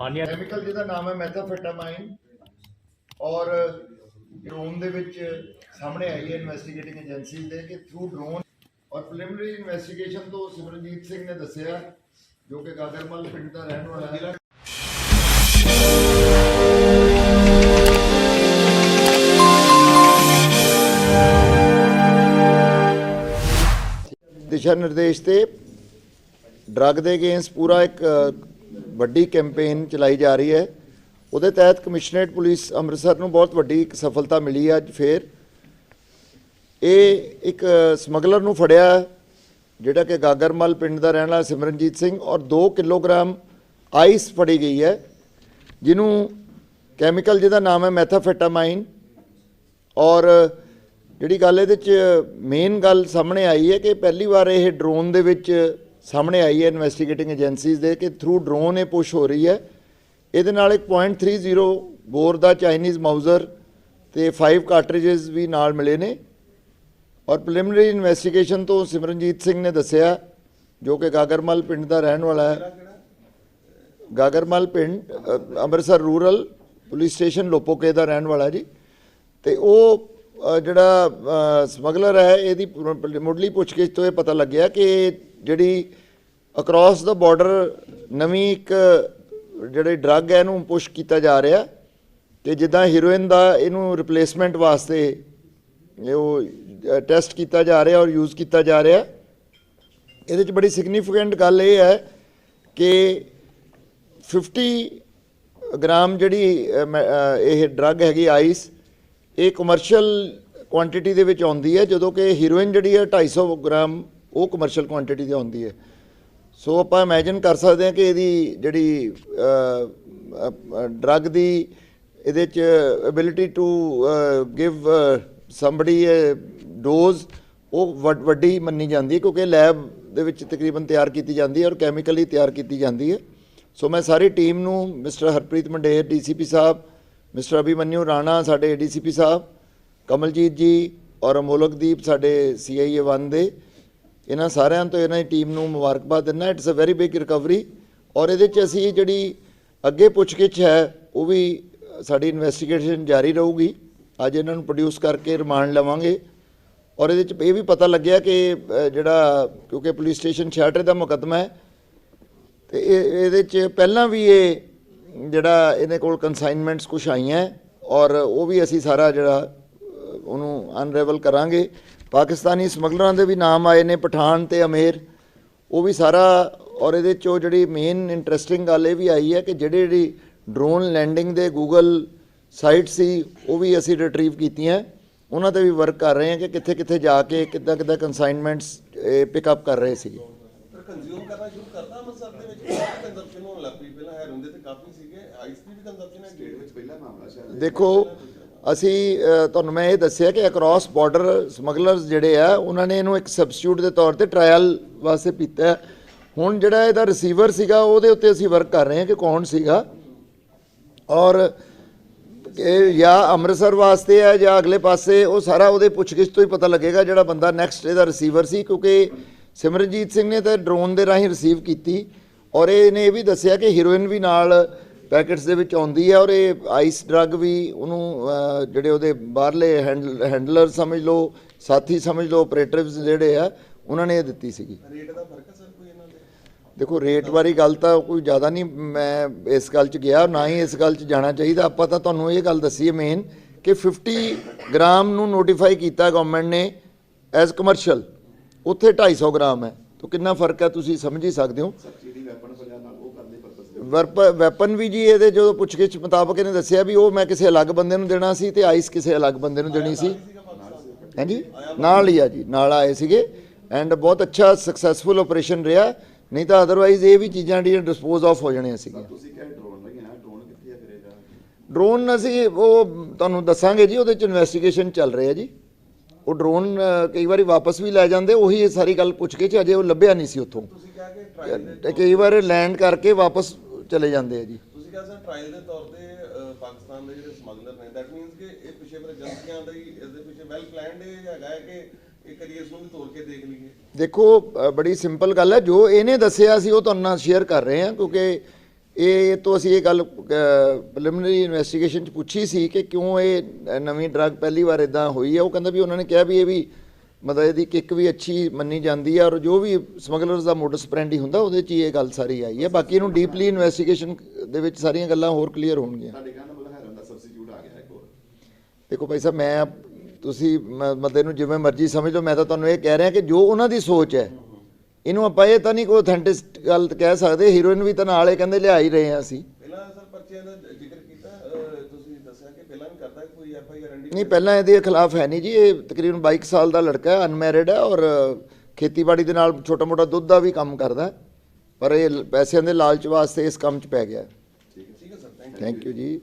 ਹਾਂਜੀ। ਕੈਮੀਕਲ ਜਿਹਦਾ ਨਾਮ ਹੈ ਮੈਥਾਫੈਟਾਮਾਈਨ ਔਰ ਡਰੋਨ ਦੇ ਵਿੱਚ ਸਾਹਮਣੇ ਆਈ ਹੈ ਇਨਵੈਸਟੀਗੇਟਿੰਗ ਏਜੰਸੀ ਦੇ ਕਿ ਥਰੂ ਡਰੋਨ ਔਰ ਪ੍ਰੀਲਿਮਿਨਰੀ ਇਨਵੈਸਟੀਗੇਸ਼ਨ ਤੋਂ ਸਿਮਰਨਜੀਤ ਸਿੰਘ ਨੇ ਦੱਸਿਆ ਜੋ ਕਿ ਗਾਗਰਮਲ ਪਿੰਡ ਦਾ ਰਹਿਣ ਵਾਲਾ ਹੈ। ਦਿਸ਼ਾ ਨਿਰਦੇਸ਼ ਤੇ ਡਰੱਗ ਦੇ ਅਗੇਂਸਟ ਪੂਰਾ ਇੱਕ ਵੱਡੀ ਕੈਂਪੇਨ ਚਲਾਈ ਜਾ ਰਹੀ ਹੈ। ਉਹਦੇ ਤਹਿਤ ਕਮਿਸ਼ਨਰੇਟ ਪੁਲਿਸ ਅੰਮ੍ਰਿਤਸਰ ਨੂੰ ਬਹੁਤ ਵੱਡੀ ਇੱਕ ਸਫਲਤਾ ਮਿਲੀ ਹੈ ਅੱਜ ਫੇਰ। ਇਹ ਇੱਕ ਸਮਗਲਰ ਨੂੰ ਫੜਿਆ ਜਿਹੜਾ ਕਿ ਗਾਗਰਮਲ ਪਿੰਡ ਦਾ ਰਹਿਣ ਵਾਲਾ ਸਿਮਰਨਜੀਤ ਸਿੰਘ ਔਰ 2 ਕਿਲੋਗ੍ਰਾਮ ਆਈਸ ਫੜੀ ਗਈ ਹੈ, ਜਿਹਨੂੰ ਕੈਮੀਕਲ ਜਿਹਦਾ ਨਾਮ ਹੈ ਮੈਥਾਫੈਟਾਮਾਈਨ ਔਰ ਜਿਹੜੀ ਗੱਲ ਇਹਦੇ ਚ ਮੇਨ ਗੱਲ ਸਾਹਮਣੇ ਆਈ ਹੈ ਕਿ ਪਹਿਲੀ ਵਾਰ ਇਹ ਡਰੋਨ ਦੇ ਵਿੱਚ ਸਾਹਮਣੇ ਆਈ ਹੈ ਇਨਵੈਸਟੀਗੇਟਿੰਗ ਏਜੰਸੀਜ਼ ਦੇ ਕਿ ਥਰੂ ਡਰੋਨ ਇਹ ਪੁਸ਼ ਹੋ ਰਹੀ ਹੈ। ਇਹਦੇ ਨਾਲ ਇੱਕ .30 ਬੋਰ ਦਾ ਚਾਈਨੀਜ਼ ਮਾਊਜ਼ਰ ਤੇ 5 ਕਾਰਟ੍ਰਿਜਸ ਵੀ ਨਾਲ ਮਿਲੇ ਨੇ। ਔਰ ਪ੍ਰੀਲਿਮਿਨਰੀ ਇਨਵੈਸਟੀਗੇਸ਼ਨ ਤੋਂ ਸਿਮਰਨਜੀਤ ਸਿੰਘ ਨੇ ਦੱਸਿਆ, ਜੋ ਕਿ ਗਾਗਰਮਲ ਪਿੰਡ ਦਾ ਰਹਿਣ ਵਾਲਾ ਹੈ। ਗਾਗਰਮਲ ਪਿੰਡ Amritsar rural police station Lopoke ਦਾ ਰਹਿਣ ਵਾਲਾ ਜੀ। ਤੇ ਉਹ ਜਿਹੜਾ ਸਮਗਲਰ ਹੈ ਇਹਦੀ ਮੁੱਢਲੀ ਪੁੱਛਗਿੱਛ ਤੋਂ ਇਹ ਪਤਾ ਲੱਗਿਆ ਕਿ ਜਿਹੜੀ ਅਕ੍ਰੋਸ ਦਾ ਬਾਰਡਰ ਨਵੀਂ ਇੱਕ ਜਿਹੜੇ ਡਰੱਗ ਹੈ ਇਹਨੂੰ ਪੁਸ਼ ਕੀਤਾ ਜਾ ਰਿਹਾ ਤੇ ਜਿੱਦਾਂ ਹੀਰੋਇਨ ਦਾ ਇਹਨੂੰ ਰਿਪਲੇਸਮੈਂਟ ਵਾਸਤੇ ਉਹ ਟੈਸਟ ਕੀਤਾ ਜਾ ਰਿਹਾ ਔਰ ਯੂਜ਼ ਕੀਤਾ ਜਾ ਰਿਹਾ। ਇਹਦੇ ਚ ਬੜੀ ਸਿਗਨੀਫੀਕੈਂਟ ਗੱਲ ਇਹ ਹੈ ਕਿ 50 ਗ੍ਰਾਮ ਜਿਹੜੀ ਅ, ਇਹ ਡਰੱਗ ਹੈਗੀ ਆਈਸ ਇਹ ਕਮਰਸ਼ੀਅਲ ਕੁਆਂਟੀਟੀ ਦੇ ਵਿੱਚ ਆਉਂਦੀ ਹੈ, ਜਦੋਂ ਕਿ ਹੀਰੋਇਨ ਜਿਹੜੀ ਹੈ 250 ਗ੍ਰਾਮ, ਉਹ ਕਮਰਸ਼ੀਅਲ ਕੁਆਂਟੀਟੀ ਦੀ ਆਉਂਦੀ ਹੈ। ਸੋ ਆਪਾਂ ਇਮੇਜਿਨ ਕਰ ਸਕਦੇ ਹਾਂ ਕਿ ਇਹਦੀ ਜਿਹੜੀ ਡਰੱਗ ਦੀ ਇਹਦੇ ਚ ability to give somebody dose ਉਹ ਵੱਡ- ਵੱਡੀ ਮੰਨੀ ਜਾਂਦੀ ਹੈ, ਕਿਉਂਕਿ ਲੈਬ ਦੇ ਵਿੱਚ ਤਕਰੀਬਨ ਤਿਆਰ ਕੀਤੀ ਜਾਂਦੀ ਹੈ ਔਰ ਕੈਮੀਕਲੀ ਤਿਆਰ ਕੀਤੀ ਜਾਂਦੀ ਹੈ। ਸੋ ਮੈਂ ਸਾਰੀ ਟੀਮ ਨੂੰ mister Harpreet Mander, DCP sahib mister Abhimanyu Rana ਸਾਡੇ ਏਡੀਸੀਪੀ ਸਾਹਿਬ, ਕਮਲਜੀਤ ਜੀ ਔਰ ਅਮੋਲਕਦੀਪ ਸਾਡੇ ਸੀਆਈਏ 1 ਦੇ, ਇਹਨਾਂ ਸਾਰਿਆਂ ਤੋਂ ਇਹਨਾਂ ਦੀ ਟੀਮ ਨੂੰ ਮੁਬਾਰਕਬਾਦ ਦਿੰਦਾ। It's a very big recovery ਔਰ ਇਹਦੇ ਚ ਅਸੀਂ ਜਿਹੜੀ ਅੱਗੇ ਪੁੱਛਗਿੱਛ ਹੈ, ਉਹ ਵੀ ਸਾਡੀ ਇਨਵੈਸਟੀਗੇਸ਼ਨ ਜਾਰੀ ਰਹੂਗੀ। ਅੱਜ ਇਹਨਾਂ ਨੂੰ ਪ੍ਰੋਡਿਊਸ ਕਰਕੇ ਰਿਮਾਂਡ ਲਵਾਂਗੇ। ਔਰ ਇਹਦੇ ਚ ਇਹ ਵੀ ਪਤਾ ਲੱਗਿਆ ਕਿ ਜਿਹੜਾ ਕਿਉਂਕਿ ਪੁਲਿਸ ਸਟੇਸ਼ਨ ਛਾਟਰੇ ਦਾ ਮੁਕੱਦਮਾ ਹੈ, ਤੇ ਇਹ, ਇਹਦੇ ਚ ਪਹਿਲਾਂ ਵੀ ਇਹ ਜਿਹੜਾ ਇਹਦੇ ਕੋਲ ਕਨਸਾਈਨਮੈਂਟਸ ਕੁਝ ਆਈਆਂ ਔਰ ਉਹ ਵੀ ਅਸੀਂ ਸਾਰਾ ਜਿਹੜਾ ਉਹਨੂੰ ਅਨਰੇਵਲ ਕਰਾਂਗੇ। ਪਾਕਿਸਤਾਨੀ ਸਮਗਲਰਾਂ ਦੇ ਵੀ ਨਾਮ ਆਏ ਨੇ, ਪਠਾਨ ਤੇ ਅਮੇਰ। ਉਹ ਵੀ ਸਾਰਾ, ਔਰ ਇਹਦੇ ਚੋਂ ਜਿਹੜੀ ਮੇਨ ਇੰਟਰਸਟਿੰਗ ਗੱਲ ਇਹ ਵੀ ਆਈ ਹੈ ਕਿ ਜਿਹੜੇ ਜਿਹੜੀ ਡਰੋਨ ਲੈਂਡਿੰਗ ਦੇ ਗੂਗਲ ਸਾਈਟ ਸੀ, ਉਹ ਵੀ ਅਸੀਂ ਰਿਟਰੀਵ ਕੀਤੀਆਂ ਉਹਨਾਂ ਤੇ ਵੀ ਵਰਕ ਕਰ ਰਹੇ ਹਾਂ ਕਿ ਕਿੱਥੇ ਕਿੱਥੇ ਜਾ ਕੇ ਕਿੱਦਾਂ ਕਿੱਦਾਂ ਕਨਸਾਈਨਮੈਂਟਸ ਪਿਕ ਅਪ ਕਰ ਰਹੇ ਸੀਗੇ। ਕੰਜ਼ਿਊਮ ਕਰਨਾ ਸ਼ੁਰੂ ਕਰਤਾ ਅੰਮ੍ਰਿਤਸਰ ਦੇ ਵਿੱਚ ਕਾਫੀ ਕੰਜ਼ੰਪਸ਼ਨ ਹੋਣ ਲੱਗ ਪਈ। ਪਹਿਲਾਂ ਹੈਰੋਇਨ ਦੇ ਤੇ ਕਾਫੀ ਸੀਗੇ ਆਈਸ ਦੀ ਵੀ ਕੰਜ਼ੰਪਸ਼ਨ ਹੈ। ਸਟੇਟ ਵਿੱਚ ਪਹਿਲਾ ਮਾਮਲਾ ਸ਼ਾਇਦ। ਦੇਖੋ ਅਸੀਂ ਤੁਹਾਨੂੰ ਮੈਂ ਇਹ ਦੱਸਿਆ ਕਿ ਅਕ੍ਰੋਸ ਬਾਰਡਰ ਸਮਗਲਰਸ ਜਿਹੜੇ ਆ ਉਹਨਾਂ ਨੇ ਇਹਨੂੰ ਇੱਕ ਸਬਸਟੀਟਿਊਟ ਦੇ ਤੌਰ ਤੇ ਟ੍ਰਾਇਲ ਵਾਸਤੇ ਪੀਤਾ। ਹੁਣ ਜਿਹੜਾ ਇਹਦਾ ਰਿਸੀਵਰ ਸੀਗਾ ਉਹਦੇ ਉੱਤੇ ਅਸੀਂ ਵਰਕ ਕਰ ਰਹੇ ਹਾਂ ਕਿ ਕੌਣ ਸੀਗਾ। ਔਰ ਇਹ ਜਾਂ ਅੰਮ੍ਰਿਤਸਰ ਵਾਸਤੇ ਹੈ ਜਾਂ ਅਗਲੇ ਪਾਸੇ ਉਹ ਸਾਰਾ ਉਹਦੇ ਪੁੱਛਗਿੱਛ ਤੋਂ ਹੀ ਪਤਾ ਲੱਗੇਗਾ ਜਿਹੜਾ ਬੰਦਾ ਨੈਕਸਟ ਇਹਦਾ ਰਿਸੀਵਰ ਸੀ ਕਿਉਂਕਿ ਸਿਮਰਨਜੀਤ ਸਿੰਘ ਨੇ ਤਾਂ ਡਰੋਨ ਦੇ ਰਾਹੀਂ ਰਿਸੀਵ ਕੀਤੀ ਔਰ ਇਹਨੇ ਇਹ ਵੀ ਦੱਸਿਆ ਕਿ ਹੀਰੋਇਨ ਵੀ ਨਾਲ ਪੈਕੇਟਸ ਦੇ ਵਿੱਚ ਆਉਂਦੀ ਹੈ ਔਰ ਇਹ ਆਈਸ ਡਰੱਗ ਵੀ ਉਹਨੂੰ ਜਿਹੜੇ ਉਹਦੇ ਬਾਹਰਲੇ ਹੈਂਡਲਰ ਸਮਝ ਲਓ ਸਾਥੀ ਸਮਝ ਲਓ ਆਪਰੇਟਰਸ ਜਿਹੜੇ ਆ ਉਹਨਾਂ ਨੇ ਇਹ ਦਿੱਤੀ ਸੀਗੀ। ਰੇਟ ਦਾ ਫ਼ਰਕ ਹੈ ਸਰ ਕੋਈ ਇਹਨਾਂ ਦੇ ਦੇਖੋ ਰੇਟ ਵਾਲੀ ਗੱਲ ਤਾਂ ਕੋਈ ਜ਼ਿਆਦਾ ਨਹੀਂ ਮੈਂ ਇਸ ਗੱਲ 'ਚ ਗਿਆ ਨਾ ਹੀ ਇਸ ਗੱਲ 'ਚ ਜਾਣਾ ਚਾਹੀਦਾ। ਆਪਾਂ ਤਾਂ ਤੁਹਾਨੂੰ ਇਹ ਗੱਲ ਦੱਸੀ ਹੈ ਮੇਨ ਕਿ 50 ਗ੍ਰਾਮ ਨੂੰ ਨੋਟੀਫਾਈ ਕੀਤਾ ਗਵਰਨਮੈਂਟ ਨੇ ਐਜ਼ ਕਮਰਸ਼ੀਅਲ ਉੱਥੇ 250 ਗ੍ਰਾਮ ਹੈ। ਤਾਂ ਕਿੰਨਾ ਫ਼ਰਕ ਹੈ ਤੁਸੀਂ ਸਮਝ ਹੀ ਸਕਦੇ ਹੋ? ਵੈਪਨ ਪੰਜਾਬ ਨਾਲ ਉਹ ਕਰਨ ਦੇ ਪਰਪਸ ਦੇ ਵਰਪ ਵੈਪਨ ਵੀ ਜੀ ਇਹਦੇ ਜਦੋਂ ਪੁੱਛਗਿੱਛ ਮੁਤਾਬਕ ਇਹਨੇ ਦੱਸਿਆ ਵੀ ਉਹ ਮੈਂ ਕਿਸੇ ਅਲੱਗ ਬੰਦੇ ਨੂੰ ਦੇਣਾ ਸੀ ਤੇ ਆਈਸ ਕਿਸੇ ਅਲੱਗ ਬੰਦੇ ਨੂੰ ਦੇਣੀ ਸੀ। ਹਾਂਜੀ? ਨਾਲ ਹੀ ਆ ਜੀ ਨਾਲ ਆਏ ਸੀਗੇ। ਐਂਡ ਬਹੁਤ ਅੱਛਾ ਸਕਸੈਸਫੁਲ ਆਪਰੇਸ਼ਨ ਰਿਹਾ। ਨਹੀਂ ਤਾਂ ਅਦਰਵਾਈਜ਼ ਇਹ ਵੀ ਚੀਜ਼ਾਂ ਜਿਹੜੀਆਂ ਡਿਸਪੋਜ਼ ਆਫ ਹੋ ਜਾਣੀਆਂ ਸੀਗੀਆਂ। ਤੁਸੀਂ ਕਿਹਾ ਡਰੋਨ ਹੈ ਡਰੋਨ ਕਿੱਥੇ ਆ ਕਰੇਗਾ ਡਰੋਨ ਅਸੀਂ ਉਹ ਤੁਹਾਨੂੰ ਦੱਸਾਂਗੇ ਜੀ ਉਹਦੇ ਚ ਇਨਵੈਸਟੀਗੇਸ਼ਨ ਚੱਲ ਰਹੀ ਹੈ ਜੀ। ਉਹ ਡਰੋਨ ਕਈ ਵਾਰੀ ਵਾਪਸ ਵੀ ਲੈ ਜਾਂਦੇ ਉਹੀ ਸਾਰੀ ਗੱਲ ਪੁੱਛ ਕੇ ਚ ਅਜੇ ਉਹ ਲੱਭਿਆ ਨਹੀਂ ਸੀ ਉੱਥੋਂ। ਤੁਸੀਂ ਕਿਹਾ ਕਿ ਟ੍ਰਾਇਲ ਦੇ ਤੇ ਕਈ ਵਾਰ ਲੈਂਡ ਕਰਕੇ ਵਾਪਸ ਚਲੇ ਜਾਂਦੇ ਆ ਜੀ। ਤੁਸੀਂ ਕਿਹਾ ਸਰ ਟ੍ਰਾਇਲ ਦੇ ਤੌਰ ਤੇ ਅਹ, ਪਾਕਿਸਤਾਨ ਦੇ ਜਿਹੜੇ ਸਮਗਲਰ ਨੇ ਦੈਟ ਮੀਨਸ ਕਿ ਇਹ ਪਿੱਛੇ ਫਿਰ ਏਜੰਸੀਆਂ ਦਾ ਹੀ ਇਸ ਦੇ ਪਿੱਛੇ ਵੈਲ ਪਲਾਨਡ ਹੈਗਾ ਹੈ ਕਿ ਇਹ ਕਰੀਏ ਇਸ ਨੂੰ ਵੀ ਤੋੜ ਕੇ ਦੇਖ ਲਈਏ। ਦੇਖੋ ਅ, ਬੜੀ ਸਿੰਪਲ ਗੱਲ ਹੈ ਜੋ ਇਹਨੇ ਦੱਸਿਆ ਸੀ ਉਹ ਤੁਹਾਨੂੰ ਨਾਲ ਸ਼ੇਅਰ ਕਰ ਰਹੇ ਹਾਂ ਕਿਉਂਕਿ ਇਹ ਤੋਂ ਅਸੀਂ ਇਹ ਗੱਲ ਪ੍ਰੀਲਿਮਿਨਰੀ ਇਨਵੈਸਟੀਗੇਸ਼ਨ ਚ ਪੁੱਛੀ ਸੀ ਕਿ ਕਿਉਂ ਇਹ ਨਵੀਂ ਡਰੱਗ ਪਹਿਲੀ ਵਾਰ ਇਦਾਂ ਹੋਈ ਹੈ ਉਹ ਕਹਿੰਦਾ ਵੀ ਉਹਨਾਂ ਨੇ ਕਿਹਾ ਵੀ ਇਹ ਵੀ ਮਤਲਬ ਇਹਦੀ ਕਿੱਕ ਵੀ ਅੱਛੀ ਮੰਨੀ ਜਾਂਦੀ ਹੈ ਔਰ ਜੋ ਵੀ ਸਮਗਲਰਸ ਦਾ ਮੋਡਸ ਪ੍ਰੈਂਡੀ ਹੁੰਦਾ ਉਹਦੇ ਚ ਇਹ ਗੱਲ ਸਾਰੀ ਆਈ ਹੈ ਬਾਕੀ ਇਹਨੂੰ ਡੀਪਲੀ ਇਨਵੈਸਟੀਗੇਸ਼ਨ ਦੇ ਵਿੱਚ ਸਾਰੀਆਂ ਗੱਲਾਂ ਹੋਰ ਕਲੀਅਰ ਹੋਣਗੀਆਂ। ਸਾਡੇ ਕਹਿੰਦਾ ਮਤਲਬ ਹੈਰਨ ਦਾ ਸਬਸਟੀਟਿਊਟ ਆ ਗਿਆ ਇੱਕ ਹੋਰ। ਦੇਖੋ ਭਾਈ ਸਾਹਿਬ ਮੈਂ ਤੁਸੀਂ ਮ- ਮਤੇ ਨੂੰ ਜਿਵੇਂ ਮਰਜ਼ੀ ਸਮਝ ਲਓ ਮੈਂ ਤਾਂ ਤੁਹਾਨੂੰ ਇਹ ਕਹਿ ਰਿਹਾ ਕਿ ਜੋ ਉਹਨਾਂ ਦੀ ਸੋਚ ਹੈ ਇਹਨੂੰ ਆਪਾਂ ਇਹ ਤਾਂ ਨਹੀਂ ਕੋਈ ਅਥੈਂਟਿਕ ਗੱਲ ਕਹਿ ਸਕਦੇ ਹੀਰੋਇਨ ਵੀ ਤਾਂ ਨਾਲ ਕਹਿੰਦੇ ਲਿਆ ਹੀ ਰਹੇ ਹਾਂ ਅਸੀਂ। ਪਹਿਲਾਂ ਸਰ ਪਰਚਿਆਂ ਦਾ ਜ਼ਿਕਰ ਕੀਤਾ ਅਹ, ਤੁਸੀਂ ਦੱਸਿਆ ਕਿ ਪਹਿਲਾਂ ਵੀ ਕਰਦਾ ਕੋਈ ਐਫ ਆਈ ਆਰ ਐਂਡੀ ਨਹੀਂ ਪਹਿਲਾਂ ਇਹਦੇ ਖਿਲਾਫ ਹੈ ਨਹੀਂ ਜੀ ਇਹ ਤਕਰੀਬਨ 22 ਸਾਲ ਦਾ ਲੜਕਾ ਹੈ ਅਨਮੈਰਿਡ ਹੈ ਔਰ ਖੇਤੀਬਾੜੀ ਦੇ ਨਾਲ ਛੋਟਾ ਮੋਟਾ ਦੁੱਧ ਦਾ ਵੀ ਕੰਮ ਕਰਦਾ। ਪਰ ਇਹ ਪੈਸਿਆਂ ਦੇ ਲਾਲਚ ਵਾਸਤੇ ਇਸ ਕੰਮ 'ਚ ਪੈ ਗਿਆ ਠੀਕ ਹੈ ਸਰ ਥੈਂਕ ਯੂ ਜੀ।